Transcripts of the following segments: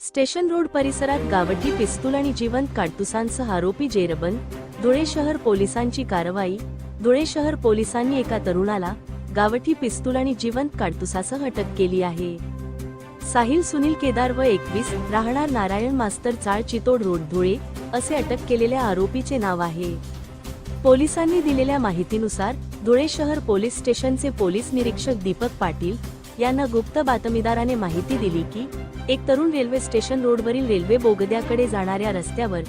Station road परिसरात गावठी पिस्तूल आणि जिवंत काडतुसांसह आरोपी जेरबन धुळे शहर पोलिसांची कारवाई धुळे शहर पोलिसांनी एका तरुणाला गावठी पिस्तूल आणि जिवंत काडतुसासह अटक केली आहे. साहिल सुनील केदार व एकवीस राहणार नारायण मास्तर चाळ चितोड रोड धुळे असे अटक केलेल्या आरोपीचे नाव आहे. पोलिसांनी दिलेल्या माहितीनुसार धुळे शहर पोलीस स्टेशनचे पोलीस निरीक्षक दीपक पाटील यांना गुप्त बातमीदाराने माहिती दिली की एक तरुण रेल्वे स्टेशन रोडवरील रेल्वे बोगद्याकडे जाणाऱ्या रस्त्यावर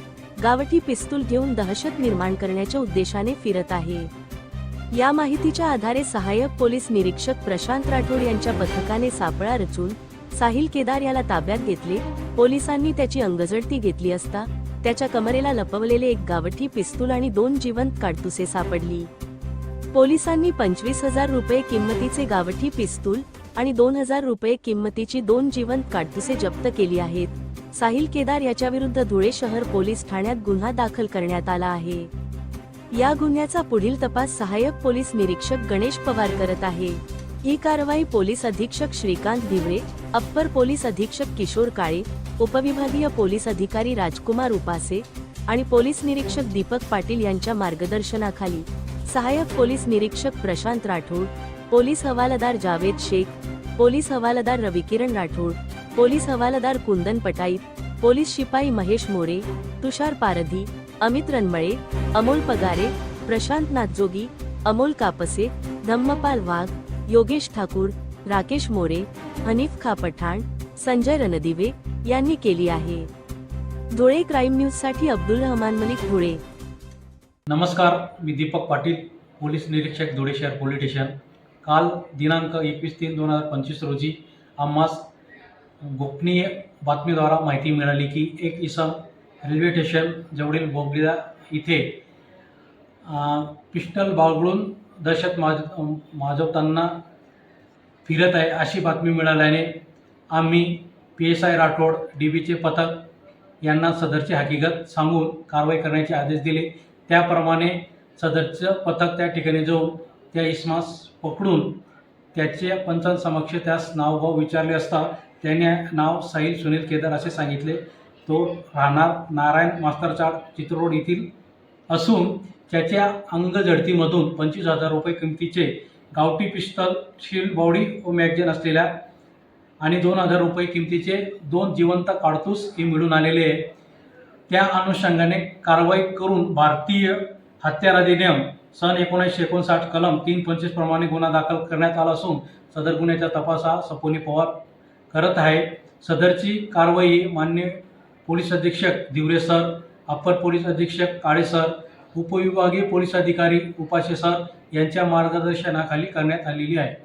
गावठी पिस्तूल घेऊन दहशत निर्माण करण्याच्या उद्देशाने फिरत आहे. या माहितीच्या आधारे सहाय्यक पोलीस निरीक्षक प्रशांत राठोड यांच्या पथकाने सापळा रचून साहिल केदार याला ताब्यात घेतले. पोलिसांनी त्याची अंगजडती घेतली असता त्याच्या कमरेला लपवलेले एक गावठी पिस्तूल आणि दोन जिवंत काडतुसे सापडली. पोलिसांनी पंचवीस हजार रुपये किंमतीचे गावठी पिस्तूल आणि दोन हजार रुपये किंमतीची दोन जिवंत काडतुसे जप्त केली आहेत. साहिल केदार याच्या विरुद्ध धुळे शहर पोलीस ठाण्यात गुन्हा दाखल करण्यात आला आहे. या गुन्ह्याचा पुढील तपास सहाय्यक पोलीस निरीक्षक गणेश पवार करत आहे. ही कारवाई पोलीस अधीक्षक श्रीकांत धिवरे अप्पर पोलीस अधीक्षक किशोर काळे उपविभागीय पोलीस अधिकारी राजकुमार उपासे आणि पोलीस निरीक्षक दीपक पाटील यांच्या मार्गदर्शनाखाली सहाय्यक पोलीस निरीक्षक प्रशांत राठोड पोलीस हवालदार जावेद शेख पोलीस हवालदार रविकिरण राठोड पोलीस हवालदार कुंदन पटाईत पोलीस शिपाई महेश मोरे तुषार पारधी अमित रनमळे अमोल पगारे प्रशांत नाथजोगी अमोल कापसे धम्मपाल वाघ योगेश ठाकूर राकेश मोरे हनीफ खा पठाण संजय रणदिवे यांनी केली आहे. धुळे क्राईम न्यूजसाठी अब्दुल रहमान मलिक धुळे. नमस्कार मी दीपक पाटील पोलीस निरीक्षक धुळे शहर पोलीस स्टेशन. काल दिनांक एकवीस तीन दोन हजार पंचवीस रोजी आम्हास गोपनीय बातमीद्वारा माहिती मिळाली की एक इसम रेल्वे स्टेशन जवळील बोगलिया इथे पिस्टल बाळगळून दहशत माज माजवताना फिरत आहे अशी बातमी मिळाल्याने आम्ही P S I Rathod D बीचे पथक यांना सदरची हकीकत सांगून कारवाई करण्याचे आदेश दिले. त्याप्रमाणे सदरचं पथक त्या ठिकाणी जाऊन त्या इसमास पकडून त्याचे पंचांसमक्ष त्यास नावभाव विचारले असता त्याने नाव साहिल सुनील केदार असे सांगितले. तो राहणार नारायण मास्तरचार चित्ररोड येथील असून त्याच्या अंगजडतीमधून पंचवीस हजार रुपये किमतीचे गावठी पिस्तल शील बॉडी व मॅगझिन असलेल्या आणि दोन हजार रुपये किमतीचे दोन जिवंत काडतूस हे मिळून आलेले आहे. त्या अनुषंगाने कारवाई करून भारतीय हत्यार अधिनियम सन एकोणीसशे एकोणसाठ कलम तीन पंचवीस प्रमाणे गुन्हा दाखल करण्यात आला असून सदर गुन्ह्याचा तपास हा सपोनी पवार करत आहे. सदरची कारवाई मान्य पोलीस अधीक्षक दिवरे सर अप्पर पोलीस अधीक्षक काळे सर उपविभागीय पोलीस अधिकारी उपाशे सर यांच्या मार्गदर्शनाखाली करण्यात आलेली आहे.